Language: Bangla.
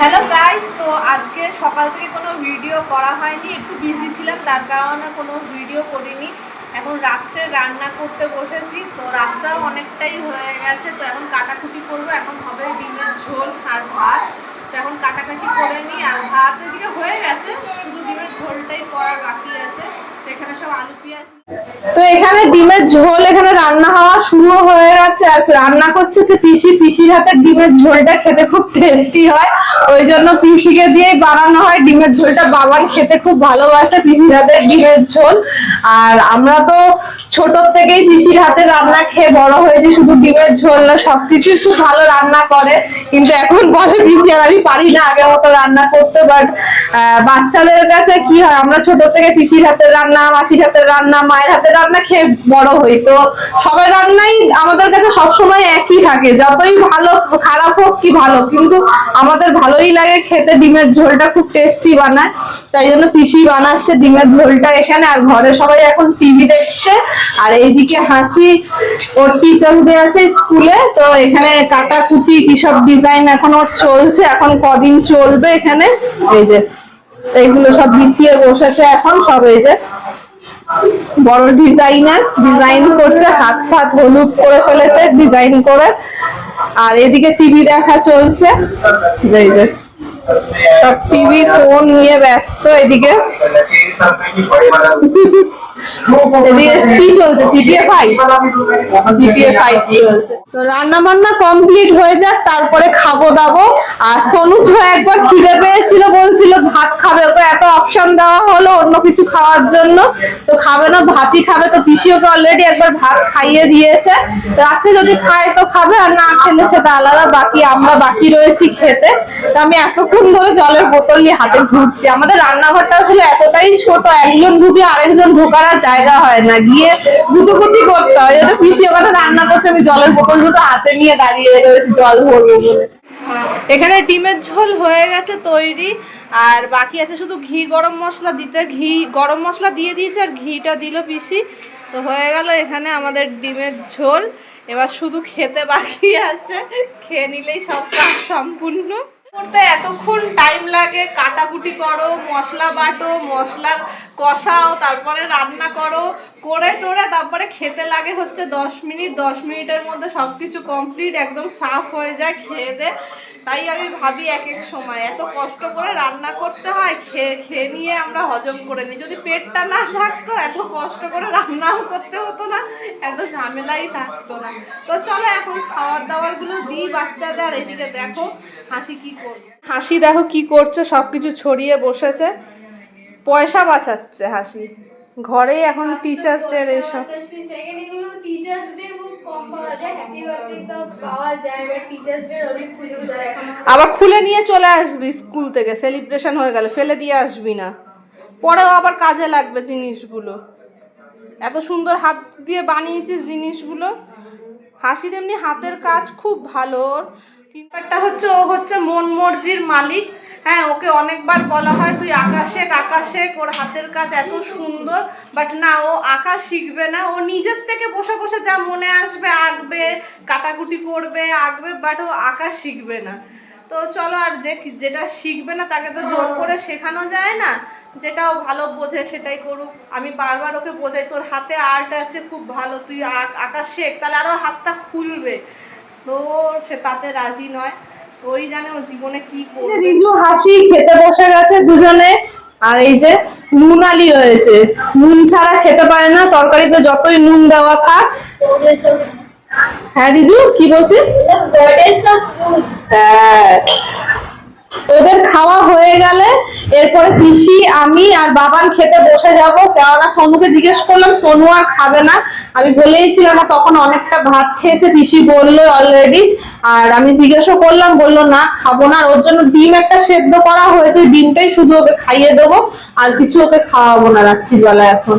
হ্যালো গাইস তো আজকে সকাল থেকে কোনো ভিডিও করা হয়নি, একটু বিজি ছিলাম, তার কারণে কোনো ভিডিও করিনি। এখন রাত্রে রান্না করতে বসেছি, তো রাতটাও অনেকটাই হয়ে গেছে, তো এখন কাটাকুটি করব, এখন হবে ডিমের ঝোল আর ভাত। তো এখন কাটাকাটি করে নিই, আর ভাত এদিকে হয়ে গেছে, শুধু ডিমের ঝোলটাই করার বাকি আছে। তো এখানে সব আলু পেঁয়াজ এখানে ডিমের ঝোল, এখানে রান্না হওয়া শুরু হয়ে গেছে। আর রান্না করছে যে পিসি, পিসির হাতে ডিমের ঝোলটা খেতে খুব টেস্টি হয়। ওই জন্য পিসিকে দিয়েই বানানো হয়। ডিমের ঝোলটা বাবার খেতে খুব ভালোবাসে, পিসির হাতে ডিমের ঝোল। আর আমরা তো ছোট থেকেই পিসির হাতে রান্না খেয়ে বড় হয়েছি, শুধু ডিমের ঝোল না, সবকিছু খুব ভালো রান্না করে। কিন্তু এখন বলে পিসি আর আমি পারি না আগের মতো রান্না করতে বাট বাচ্চাদের কাছে কি হয়, আমরা ছোট থেকে পিসির হাতে রান্না, মাসির হাতে রান্না, মায়ের হাতে রান্না খেয়ে বড় হই। তো সবাই রান্নাই আমাদের কাছে সবসময় একই থাকে, যতই ভালো খারাপ হোক কি ভালো, কিন্তু আমাদের ভালোই লাগে খেতে, ডিমের ঝোলটা খুব টেস্টি বানায়। তাই জন্য পিসি বানাচ্ছে ডিমের ঝোলটা এখানে, আর ঘরে সবাই এখন টিভি দেখছে। আর এইদিকে হাসি ওর টিচার্স ডে আছে স্কুলে তো এখানে কাটাকুটি কি সব ডিজাইন এখন ওর চলছে, এখন কদিন চলবে এখানে? এই যে, এইগুলো সব বিছিয়ে বসেছে এখন, সব এই যে বড় ডিজাইনার ডিজাইন করছে, হাত ফাত হলুদ করে ফেলেছে ডিজাইন করে। আর এদিকে টিভি দেখা চলছে। এই যে সব টিভি, ফোন নিয়ে ব্যস্ত এদিকে। এদিকে কি চলছে? জিটিএ ফাইভ জিটিএ ফাইভ চলছে? তো রান্না বান্না কমপ্লিট হয়ে যাক, তারপরে খাব দাবো। আর সোনু একবার খিদে পেয়েছিল, বলছিল ভাত খাবে। ওকে এত অপশন দেওয়া হলো অন্য কিছু খাওয়ার জন্য। তো খাবে না, ভাতই খাবে। তো পিসি ওকে অলরেডি একবার ভাত খাইয়ে দিয়েছে। রাতে যদি খায় তো খাবে, আর না খেলে সেটা আলাদা। বাকি আমরা বাকি রয়েছি খেতে। তো আমি এতক্ষণ ধরে জলের বোতল নিয়ে হাতে ঘুরছি। আমাদের রান্নাঘরটা আসলে এতটাই ছোট, একজন ঢুকে আরেকজন ঢোকার জায়গা হয় না। গিয়ে গুতুগুতি করতে হয়। ওটা পিসি ওখানে রান্না করছে, আমি জলের বোতল দুটো হাতে নিয়ে দাঁড়িয়ে রয়েছি, জল ভরবো বলে। এখানে ডিমের ঝোল হয়ে গেছে তৈরি, আর বাকি আছে শুধু ঘি, গরম মশলা দিতে। ঘি, গরম মশলা দিয়ে দিয়েছে, আর ঘিটা দিল পিসি। তো হয়ে গেল এখানে আমাদের ডিমের ঝোল। এবার শুধু খেতে বাকি আছে। খেয়ে নিলেই সব কাজ সম্পূর্ণ। করতে এতক্ষণ টাইম লাগে, কাটাকুটি করো, মশলা বাটো, মশলা কষাও, তারপরে রান্না করো, করে টোরে তারপরে খেতে লাগে হচ্ছে দশ মিনিট, দশ মিনিটের মধ্যে সব কিছু কমপ্লিট একদম সাফ হয়ে যায়, খেয়ে দে। তাই আমি ভাবি এক এক সময় এত কষ্ট করে রান্না করতে হয় খেয়ে খেয়ে নিয়ে আমরা হজম করে নিই। যদি পেটটা না থাকতো এত কষ্ট করে রান্নাও করতে হতো না এত ঝামেলাই থাকতো না। তো চলো এখন খাবার দাবারগুলো দিই বাচ্চাদের এদিকে দেখো হাসি কি করছে। হাসি দেখো কি করছে সব কিছু ছড়িয়ে বসেছে। পয়সা বাঁচাচ্ছে হাসি। ঘরেই এখন টিচার্স ডে এসব। টিচার্স ডে খুব কম আবার খুলে নিয়ে চলে আসবি স্কুল থেকে সেলিব্রেশন হয়ে গেলে, ফেলে দিয়ে আসবি না। পরেও আবার কাজে লাগবে জিনিসগুলো। এত সুন্দর হাত দিয়ে বানিয়েছিস জিনিসগুলো। হাসির এমনি হাতের কাজ খুব ভালো ওর। হচ্ছে, ও হচ্ছে মন মর্জির মালিক। হ্যাঁ ওকে অনেকবার বলা হয়, তুই আঁকা শেখ আঁকা শেখ ওর হাতের কাজ এত সুন্দর। বাট না, ও আঁকা শিখবে না। ও নিজের থেকে বসে বসে যা মনে আসবে, আঁকবে, কাটাকুটি করবে, আঁকবে বাট ও আঁকা শিখবে না। তো চলো আর যে যেটা শিখবে না, তাকে তো জোর করে শেখানো যায় না। যেটাও ভালো বোঝে, সেটাই করুক। আমি বারবার ওকে বোঝাই, তোর হাতে আর্ট আছে, খুব ভালো, তুই আঁক আঁকা শেখ। তাহলে আরও হাতটা খুলবে। তো সে তাতে রাজি নয়। ওই জানে ও জীবনে কি করবে? রিজু হাসি খেতে বসে গেছে দুজনে। আর এই যে নুন আলি হয়েছে। নুন ছাড়া খেতে পারে না তরকারিতে যতই নুন দেওয়া থাক। হ্যাঁ রিজু কি বলছিস হ্যাঁ। ওদের খাওয়া হয়ে গেলে এরপরে পিসি, আমি আর বাবান খেতে বসে যাব। কেননা সোনুকে জিজ্ঞেস করলাম, সোনু আর খাবে না? আমি বলেইছিলাম তখন অনেকটা ভাত খেয়েছে, পিসি বলল অলরেডি আর আমি জিজ্ঞাসা করলাম, বলল, না, খাব না। ওর জন্য ডিম একটা সেদ্ধ করা হয়েছে, ডিমটাই শুধু ওকে খাইয়ে দেবো, আর কিছু ওকে খাওয়াবো না রাত্রিবেলা এখন।